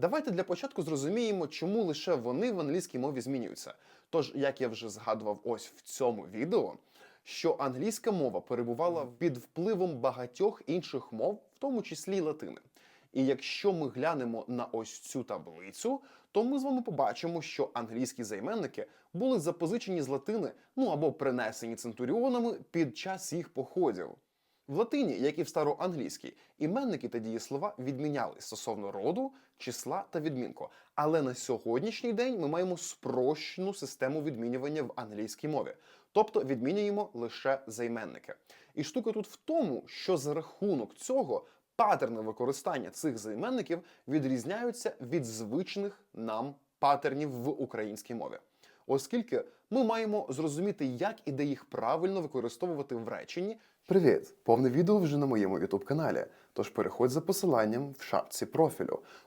Давайте для початку зрозуміємо, чому лише вони в англійській мові змінюються. Тож, як я вже згадував ось в цьому відео, що англійська мова перебувала під впливом багатьох інших мов, в тому числі й латини. І якщо ми глянемо на ось цю таблицю, то ми з вами побачимо, що англійські займенники були запозичені з латини, ну або принесені центуріонами під час їх походів. В латині, як і в староанглійській, іменники та дієслова відмінялись стосовно роду, числа та відмінку. Але на сьогоднішній день ми маємо спрощену систему відмінювання в англійській мові, тобто відмінюємо лише займенники. І штука тут в тому, що за рахунок цього патерни використання цих займенників відрізняються від звичних нам патернів в українській мові. Оскільки ми маємо зрозуміти, як і де їх правильно використовувати в реченні. Привіт! Повне відео вже на моєму youtube каналі. Тож переходь за посиланням в шапці профілю.